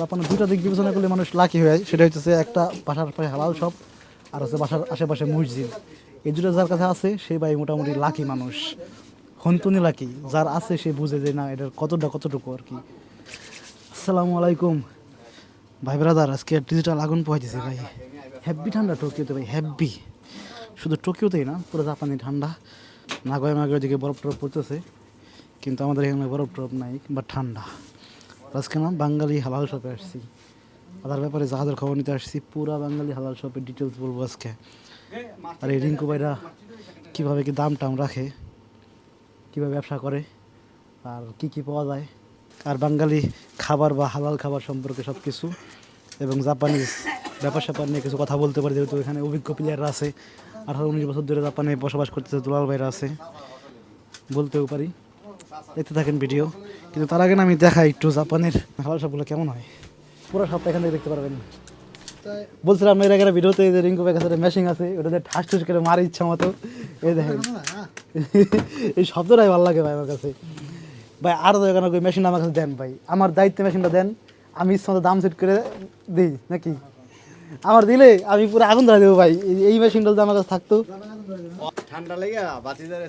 জাপানে দুইটা দিক বিবেচনা করলে মানুষ লাকি হয়ে সেটা হচ্ছে একটা বাসার পাশে হালাল শপ আর হচ্ছে বাসার আশেপাশে মসজিদ। এই দুটো যার কাছে আছে সেই ভাই মোটামুটি লাকি মানুষ। হন্তুনি লাকি যার আছে, সে বুঝে যে না, এটার কতটা কতটুকু আর কি। আসসালামু আলাইকুম। ভাই ব্রাদার আজকে ডিজিটাল আগুন পোহাইতেছি ভাই। হ্যাপি ঠান্ডা টোকিওতে ভাই হ্যাপি শুধু টোকিওতেই না, পুরো জাপানি ঠান্ডা। নাগয় মাগয় দিকে বরফ টরফ পড়তেছে। কিন্তু আমাদের এখানে বরফ টরফ নাই বা ঠান্ডা। আজকে না বাঙালি হালাল শপে আসছি। তার ব্যাপারে জাহাজের খবর নিতে আসছি, পুরা বাঙালি হালাল শপের ডিটেলস বলব আজকে। আর এই রিঙ্কু ভাইরা কীভাবে কি দাম টাম রাখে, কীভাবে ব্যবসা করে, আর কি কি পাওয়া যায়, আর বাঙালি খাবার বা হালাল খাবার সম্পর্কে সব কিছু এবং জাপানিজ ব্যাপার স্যাপার নিয়ে কিছু কথা বলতে পারি, যেহেতু এখানে অভিজ্ঞ প্লেয়াররা আছে। আঠারো, উনিশ বছর ধরে জাপানে বসবাস করতেছে দুলাল ভাইরা আছে। বলতেও পারি। দেখতে থাকেন ভিডিও। কিন্তু তার আগে আমি দেখাই একটু জাপানের হালাল সবগুলো কেমন হয়। পুরো সবটা এখান থেকে দেখতে পারবেন। বলছিলাম এর আগে ভিডিওতে যে রিঙ্কু ভাই কাছে মেশিন আছে ওটাতে ঠাস ঠুস করে মারি ইচ্ছা মতো। এই দেখেন। এই শব্দটাই ভালো লাগে ভাই আমার কাছে। ভাই, আরও দোকানে ওই মেশিন আমার কাছে দেন ভাই। আমার দায়িত্বে মেশিনটা দেন, আমি ইচ্ছা মতো দাম সেট করে দিই, নাকি? আমার দিলে আমি পুরো আগুন ধরা দেবো ভাই। এই মেশিনটা যদি আমার কাছে থাকতো ঠান্ডা লেগে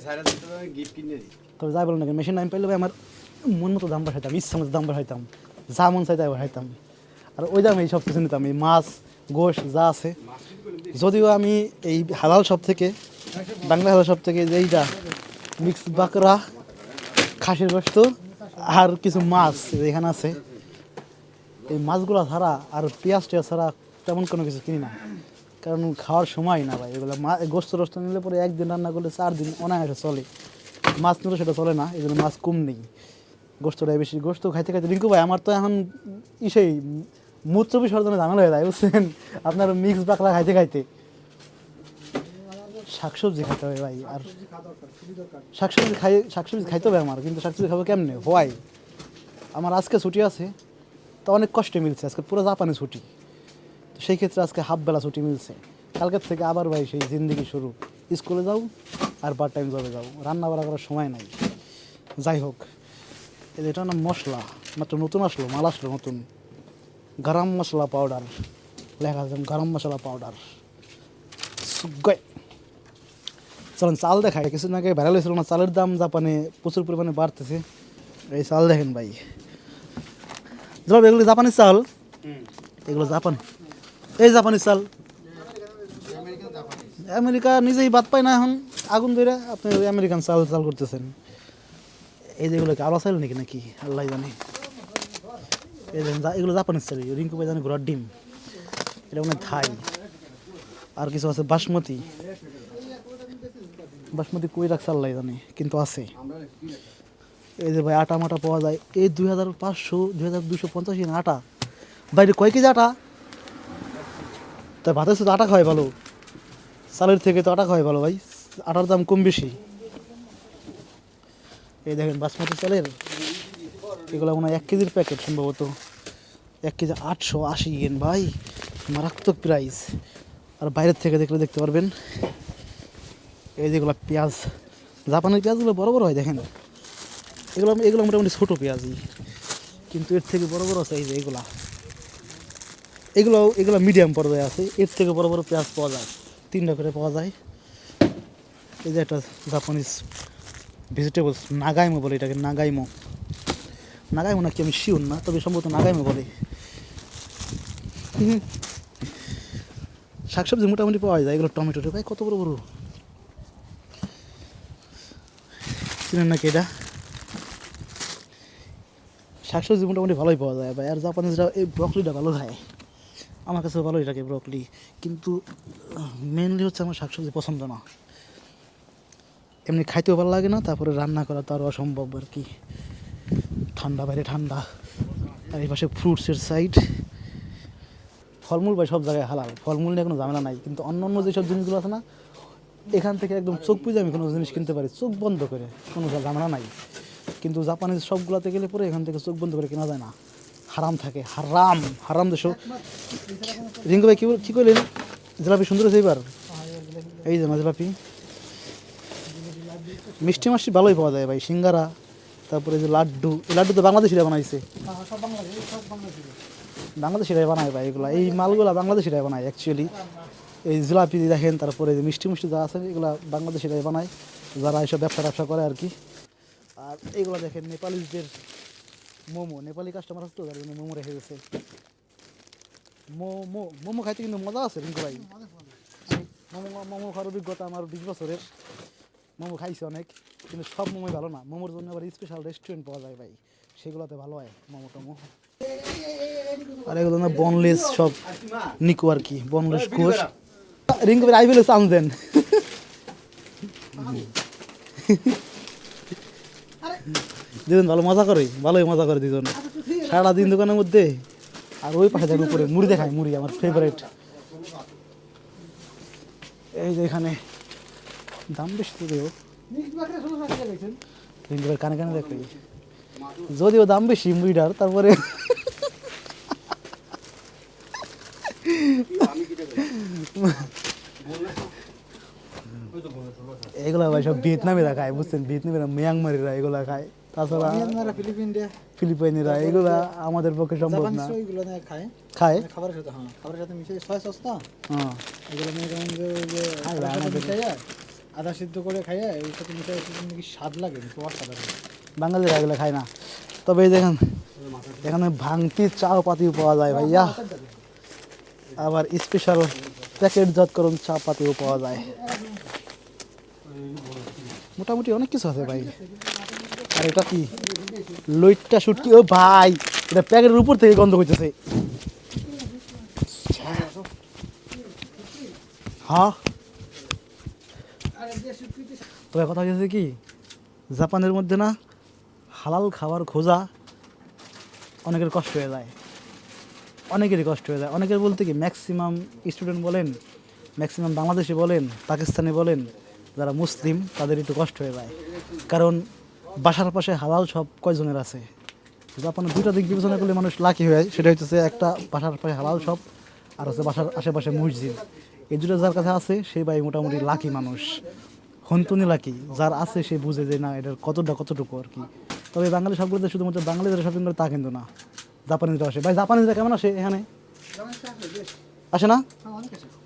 সাইরা দিতে আমি গিফট কিনে দিই। তবে যাই বলুন না মেশিন আমি পাইলে আমার মন মতো দাম বাড়াইতাম, ইচ্ছা মতো দাম বাড়াইতাম, যা মন চাই তাই বাড়াইতাম। আর ওই দামে এই সব কিছু নিতাম, এই মাছ, গোশ, যা আছে। যদিও আমি এই হালাল শপ থেকে, বাংলা হালাল শপ থেকে যে এইটা মিক্স বাকরা, খাসির গোস্ত, আর কিছু মাছ এখানে আছে। এই মাছগুলো ছাড়া আর পেঁয়াজ টেয়াজ ছাড়া তেমন কোনো কিছু কিনি না। কারণ খাওয়ার সময় না ভাই, এগুলো মা গোস্ত টোস্ত নিলে পরে একদিন রান্না করলে চার দিন অনায়াসে চলে। মাছ নিলে সেটা চলে না, এই জন্য মাছ কম নেই। গোস্তটাই বেশি, গোস্ত খাইতে খাইতে, রিঙ্কু ভাই, আমার তো এখন ইসেই মূত্র বিসর্জনে ঝামেলা হয়ে যায়, বুঝছেন? আপনার মিক্স বাকলা খাইতে খাইতে। শাকসবজি খাইতে হবে ভাই, আর শাকসবজি খাই, শাকসবজি খাইতে হবে আমার, কিন্তু শাকসবজি খাব কেমনে? হোয়াই? আমার আজকে ছুটি আছে, তো অনেক কষ্টে মিলছে, আজকে পুরো জাপানে ছুটি। তো সেই ক্ষেত্রে আজকে হাফ বেলা ছুটি মিলছে। কালকের থেকে আবার ভাই সেই জিন্দিগি শুরু। স্কুলে যাও আর পার্ট টাইম জবে যাও। রান্না বাড়া করার সময় নাই। যাই হোক এটা না মশলা মাত্র নতুন আসলো মাল আসলো নতুন। গরম মশলা পাউডার লেখা আছে গরম মশলা পাউডার চলেন চাল দেখায় কিছুদিন আগে ভাইরাল হয়েছিল না চালের দাম জাপানে প্রচুর পরিমাণে বাড়তেছে। এই চাল দেখেন ভাই। জব এগুলো জাপানি চাল এগুলো জাপান। এই জাপানি চাল। আমেরিকা নিজেই বাদ পায় না এখন। আগুন ধরে আপনি আমেরিকান চাল চাল করতেছেন। এই যেগুলো কি আলো চাল নাকি নাকি? আল্লাহ জানে। এই এগুলো জাপানিজ চাল রিঙ্কু ভাই জানে ঘোড়ার ডিম। এটা মানে থাই। আর কিছু আছে, বাসমতি। বাসমতি কই রাখছে আল্লাহ জানে, কিন্তু আছে। এই যে ভাই আটা মাটা পাওয়া যায়। এই দুই হাজার পাঁচশো, দুই হাজার দুশো পঞ্চাশ আটা। বাইরে কয় কেজি আটা? তাই ভাতের সাথে আটা খাওয়াই ভালো। চালের থেকে তো আটা খাওয়াই ভালো ভাই, আটার দাম কম বেশি। এই দেখেন বাসমতি চালের, এগুলো মনে হয় এক কেজির প্যাকেট সম্ভবত। এক কেজি আটশো আশি ইয়েন ভাই, মারাত্মক প্রাইস আর বাইরের থেকে দেখলে দেখতে পারবেন, এই যেগুলো পেঁয়াজ, জাপানের পেঁয়াজগুলো বড় বড় হয় দেখেন। এগুলো এগুলো মোটামুটি ছোটো পেঁয়াজই, কিন্তু এর থেকে বড় বড় সাইজ এই যে এগুলা। এগুলো এগুলো মিডিয়াম পর্যায়ে আছে। এর থেকে বড় বড় পেঁয়াজ পাওয়া যায়। তিনটা করে পাওয়া যায়। এই যে একটা জাপানিজ ভেজিটেবলস নাগাইমো বলে এটাকে নাগাইমো নাগাইমো নাকি আমি শিওর না, তবে সম্ভবত নাগাইমো বলে। শাকসবজি মোটামুটি পাওয়া যায়, এগুলো টমেটো ভাই, কত বড় বড়? চিনেন নাকি এটা? শাকসবজি মোটামুটি ভালোই পাওয়া যায়, ভাই। আর জাপানিজরা এই ব্রকলিটা ভালো খায়। আমার কাছে ভালোই লাগে ব্রকলি কিন্তু মেনলি হচ্ছে আমার শাকসবজি পছন্দ না। এমনি খাইতেও ভালো লাগে না, তারপরে রান্না করা তো আরও অসম্ভব আর কি। ঠান্ডা বাইরে ঠান্ডা। আর এই পাশে ফ্রুটসের সাইড ফলমূল ভাই সব জায়গায় হালাল। ফলমূল নিয়ে কোনো ঝামেলা নাই, কিন্তু অন্য অন্য যেসব জিনিসগুলো আছে না, এখান থেকে একদম চোখ বুঝে আমি কোনো জিনিস কিনতে পারি, চোখ বন্ধ করে, কোনো ঝামেলা নাই। কিন্তু জাপানিজ সবগুলোতে গেলে পরে এখান থেকে চোখ বন্ধ করে কেনা যায় না। হারাম থাকে, হারাম হারাম দেশ। রিঙ্কু ভাই, কী করলেন জিলাপি সুন্দর আছে এবার এই যে জিলাপি মিষ্টি মাষ্টি ভালোই পাওয়া যায় ভাই, সিঙ্গারা, তারপরে যে লাড্ডু। এই লাড্ডু তো বাংলাদেশিরা বানাইছে। বাংলাদেশিরাই বানায় ভাই এগুলা। এই মালগুলা বাংলাদেশিরাই বানায় অ্যাকচুয়ালি এই জিলাপি দেখেন, তারপরে যে মিষ্টি মিষ্টি যা আছে, এগুলা বাংলাদেশিরাই বানায়। যারা এইসব ব্যবসা ব্যবসা করে আর কি। আর এইগুলা দেখেন নেপালিদের মোমো নেপালি কাস্টমার আছে তো যার জন্য মোমো রেখে গেছে মোমো মোমো খাইতে কিন্তু মজা আছে রিঙ্কু ভাই। মোমো মোমো খাওয়ার অভিজ্ঞতা আমার বিশ বছরের। মোমো খাইছি অনেক কিন্তু সব মোমোই ভালো না। মোমোর জন্য আবার স্পেশাল রেস্টুরেন্ট পাওয়া যায় ভাই সেগুলোতে ভালো হয় মোমো টোমো। আর এগুলো না বনলেস সব নিকো আর কি বনলেস কোষ রিঙ্কু ভাই আইবেলে চান্স দেন। দুজন ভালো মজা করে, ভালোই মজা করে দুজন সারাদিন দোকানের মধ্যে। আর ওই পাশে দেখো উপরে, মুড়ি দেখায়, মুড়ি, আমার ফেভারিট এই যে এখানে দাম বেশি তো কানে কানে দেখে। যদিও দাম বেশি মুড়িটার, তারপরে এগুলা ভাই সব ভিয়েতনামিরা খায় বুঝছেন? ভিয়েতনামিরা মিয়ানমারিরা এগুলা খায়। তাছাড়া ফিলিপাইনিরা এগুলা আমাদের পক্ষে সম্ভব না। নিয়ে খায়। খায়? মানে খাবারের সাথে হ্যাঁ খাবারের সাথে মিশিয়ে সয়া সস হ্যাঁ। এগুলো নিয়ে যে আদা সিদ্ধ করে খাইয়া এর সাথে মিশাই নাকি স্বাদ লাগে কিন্তু অসাধারণ বাঙালিরা এগুলো খায় না। তবে এই দেখেন এখানে ভাঙতি চাও পাতিও পাওয়া যায় ভাইয়া। আবার স্পেশাল প্যাকেটজাতকরণ চা পাতিও পাওয়া যায়। মোটামুটি অনেক কিছু আছে ভাই। আর এটা কি? লইটটা শুটকি ও ভাই, এটা প্যাকেটের উপর থেকে গন্ধ করতেছে হ্যাঁ? তবে কথা হচ্ছে কি? জাপানের মধ্যে না, হালাল খাবার খোঁজা অনেকের কষ্ট হয়ে যায়। অনেকেরই কষ্ট হয়ে যায়। অনেকের বলতে কি ম্যাক্সিমাম স্টুডেন্ট বলেন ম্যাক্সিমাম বাংলাদেশি বলেন, পাকিস্তানি বলেন, যারা মুসলিম তাদের একটু কষ্ট হয়ে যায়। কারণ বাসার পাশে হালাল সব কয়জনের আছে? জাপানের দুইটা দিক বিবেচনা করলে মানুষ লাকি হয়ে যায়। সেটা হচ্ছে একটা বাসার পাশে হালাল সব, আর হচ্ছে বাসার আশেপাশে মসজিদ। এই দুটো যার কাছে আছে সেই ভাই মোটামুটি লাকি মানুষ। হন্তনি লাকি যার আছে, সে বুঝে যে না, এটার কতটা কতটুকু আর কি। তবে বাঙালি সবগুলোতে শুধুমাত্র বাঙালি যারা শপিং করে তা কিন্তু না। জাপানিজরা আসে। ভাই, জাপানিজরা কেমন আসে এখানে? আসে না?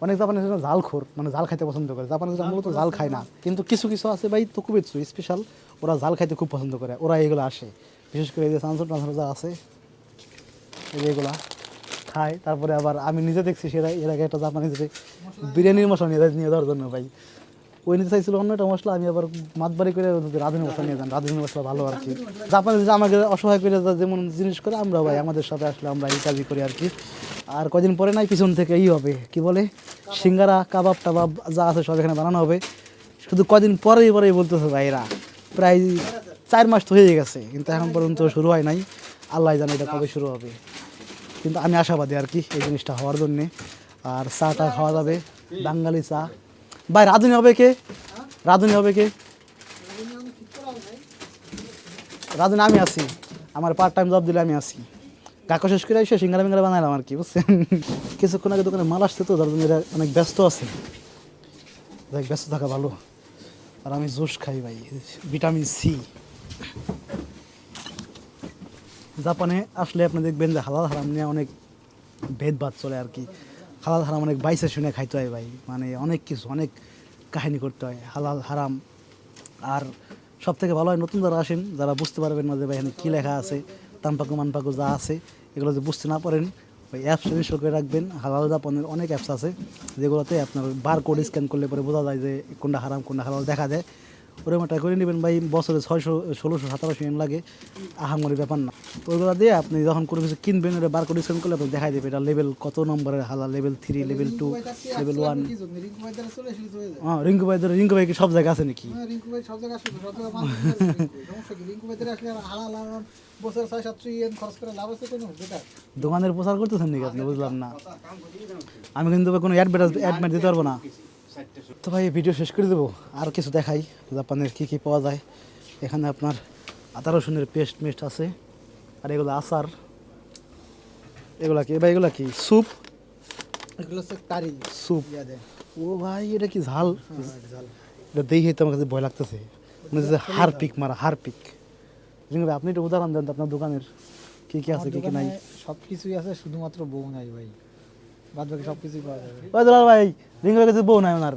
অনেক জাপানিজ জাল খোর মানে জাল খাইতে পছন্দ করে। জাপানিজরা মূলত জাল খায় না। কিন্তু কিছু কিছু আছে ভাই তো খুবই স্পেশাল ওরা জাল খাইতে খুব পছন্দ করে, ওরা এগুলো আসে। বিশেষ করে এই যে সানসুট টানসুট যা আছে, এই এগুলা খায়। তারপরে আবার আমি নিজে দেখছি সেটা এর আগে একটা জাপানিজ বিরিয়ানির মশলা নিয়ে নিয়ে যাওয়ার জন্য ভাই। ওই নিতে চাইছিল অন্য একটা মশলা, আমি আবার মাতবাড়ি করে রাঁধুনি মশলা নিয়ে যান। রাঁধুনি মশলা ভালো আর কি। জাপানিজ আমাকে অসহায় করে যেমন জিনিস করে আমরা ভাই আমাদের সাথে আসলে আমরা এই কাজই করি আর কি। আর কদিন পরে নাই, পিছন থেকে ই হবে, কি বলে? সিঙ্গারা, কাবাব, টাবাব যা আছে সব এখানে বানানো হবে। শুধু কদিন পরেই পরেই বলতেছে ভাইরা প্রায় চার মাস তো হয়ে গেছে, কিন্তু এখন পর্যন্ত শুরু হয় নাই। আল্লাহ জানে এটা কবে শুরু হবে। কিন্তু আমি আশাবাদী আর কি এই জিনিসটা হওয়ার জন্যে। আর চাটা খাওয়া যাবে, বাঙালি চা। ভাই, রাঁধুনি হবে কে? রাঁধুনি হবে কে? রাঁধুনি আমি আছি। আমার পার্ট টাইম জব দিলে আমি আছি। কাকা শেষ করে এসে সিঙ্গারা মিঙ্গারা বানাইলাম আর কি, বুঝছেন? কিছুক্ষণ আগে দোকানে মাল আসছে তো জন্য অনেক ব্যস্ত আছে। ব্যস্ত থাকা ভালো। আর আমি জুস খাই ভাই, ভিটামিন সি। জাপানে আসলে আপনি দেখবেন যে হালাল হারাম নিয়ে অনেক ভেদভাদ চলে আর কি। হালাল হারাম অনেক বাইসে শুনে খাইতে হয় ভাই মানে অনেক কিছু, অনেক কাহিনী করতে হয়, হালাল হারাম। আর সব থেকে ভালো হয়, নতুন যারা আসেন, যারা বুঝতে পারবেন না যে ভাই এখানে কী লেখা আছে তানপাকু মানপাকু যা আছে, এগুলো যদি বুঝতে না পারেন ওই অ্যাপস ইনস্টল করে রাখবেন। হালাল জাপানের অনেক অ্যাপস আছে যেগুলোতে আপনার বার কোড স্ক্যান করলে পরে বোঝা যায় যে কোনটা হারাম কোনটা হালাল দেখা যায় ওরকম একটা করে নেবেন ভাই বছরে ছয়শো ষোলোশো সতেরোশো এন লাগে। আহামরি ব্যাপার না। তো ওইগুলো দিয়ে আপনি যখন কোনো কিছু কিনবেন ওটা বার কোড স্ক্যান করলে আপনি দেখাই দেবে এটা লেভেল কত নম্বরের হালাল level three level two level one হ্যাঁ রিঙ্কু ভাই ধরো, রিঙ্কু ভাই কি সব জায়গায় আছে নাকি? রিঙ্কু ভাই সব জায়গায় আসবে সব জায়গায় বছর ছয় সাতশো ইয়েন খরচ করে লাভ আছে কোনো? বেটার দোকানের প্রচার করতেছেন নাকি আপনি? বুঝলাম না। আমি কিন্তু কোনো অ্যাডভার্টাইজ অ্যাডমেন্ট দিতে পারব না। তো ভাই ভিডিও শেষ করে দেবো। আর কিছু দেখাই। জাপানের কী কী পাওয়া যায়। এখানে আপনার আদা রসুনের পেস্ট মেস্ট আছে। আর এগুলো আচার। এগুলা কি? ভাই এগুলা কি? স্যুপ এগুলো হচ্ছে কারি। স্যুপ ও ভাই এটা কি ঝাল? হ্যাঁ, ঝাল। এটা দেখে তো আমার কাছে ভয় লাগতেছে। মানে যে হার পিক হার আপনি একটু উদাহরণ দেন তো আপনার দোকানের কি কি আছে কি কি নাই। সব কিছুই আছে শুধুমাত্র বউ নাই ভাই। বাদ বাকি সব কিছুই পাওয়া যাবে। ওই দুলাল ভাই কাছে বউ নাই ওনার।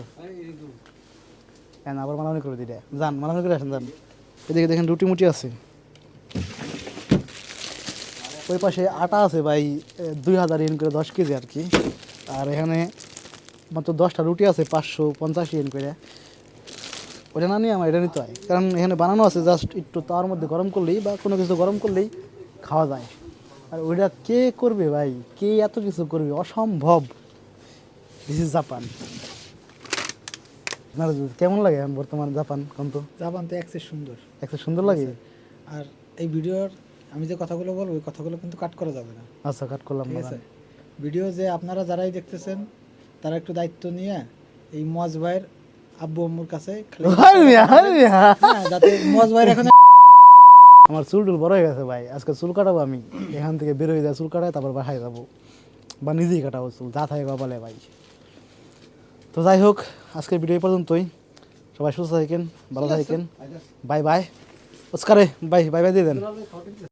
হ্যাঁ আবার মালামালি করে দিটা যান মালামালি করে আসেন যান। এদিকে দেখেন রুটি মুটি আছে। ওই পাশে আটা আছে ভাই দুই হাজার ইন করে দশ কেজি আর কি। আর এখানে মাত্র দশটা রুটি আছে পাঁচশো পঞ্চাশ ইন করে। ওটা না নিয়ে আমার এটা নিতে হয়। কারণ এখানে বানানো আছে জাস্ট একটু তার মধ্যে গরম করলেই বা কোনো কিছু গরম করলেই খাওয়া যায়। আর ওইটা কে করবে ভাই? কে এত কিছু করবে? অসম্ভব। দিস ইজ জাপান আপনার কেমন লাগে এখন বর্তমান জাপান কন্ত জাপান তো একসে সুন্দর। একটা সুন্দর লাগে? আর এই ভিডিওর আমি যে কথাগুলো বলব ওই কথাগুলো কিন্তু কাট করা যাবে না। আচ্ছা কাট করলাম ঠিক আছে? ভিডিও যে আপনারা যারাই দেখতেছেন তারা একটু দায়িত্ব নিয়ে এই মজ ভাইয়ের আব্বু আম্মুর কাছে। হ্যাঁ, যাতে মজ ভাইয়ের এখন আমার চুল টুল বড় হয়ে গেছে ভাই আজকে চুল কাটাবো আমি। এখান থেকে বের হয়ে যায় চুল কাটায় তারপর বাসায় যাব। বা নিজেই কাটাবো চুল যা থাকে বলে ভাই। তো যাই হোক আজকের ভিডিও পর্যন্তই। সবাই সুস্থ থাকেন ভালো থাকেন। Bye bye. ওস্কারে bye bye bye দিয়ে দেন।